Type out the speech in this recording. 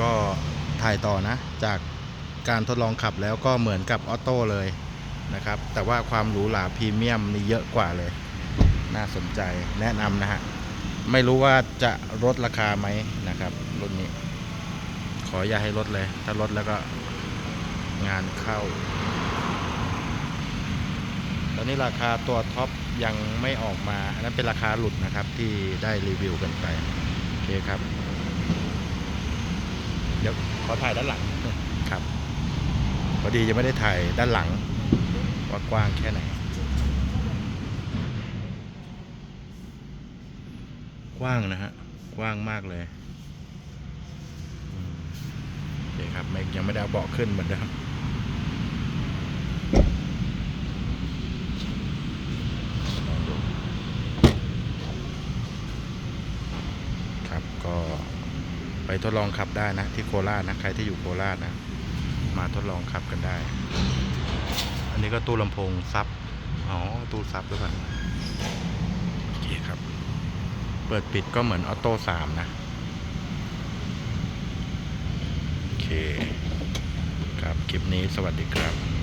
ก็ถ่ายต่อนะ จากการทดลองขับแล้วก็เหมือนกับออโต้เลยนะครับ แต่ว่าความหรูหราพรีเมียมนี่เยอะกว่าเลย น่าสนใจแนะนำนะฮะ ไม่รู้ว่าจะลดราคาไหมนะครับรุ่นนี้ ขออย่าให้ลดเลย ถ้าลดแล้วก็งานเข้า ตอนนี้ราคาตัวท็อปยังไม่ออกมา อันนั้นเป็นราคาหลุดนะครับที่ได้รีวิวกันไป โอเคครับ ดี๋ยวขอถ่ายด้านหลังครับพอดียังไม่ได้ถ่ายด้านหลังว่ากว้างแค่ไหน กว้างนะฮะ กว้างมากเลยอืมโอเคครับไม่ยังไม่ได้เอาเบาะขึ้นเหมือนเดิมลองดูครับก็ ไปทดลองขับได้นะ ที่โคราชนะ ใครที่อยู่โคราชนะ มาทดลองขับกันได้ อันนี้ก็ตู้ลำโพงซับ อ๋อ ตู้ซับด้วยกันโอเคครับ เปิดปิดก็เหมือนออโต้สามนะ โอเค ครับ คลิปนี้สวัสดีครับ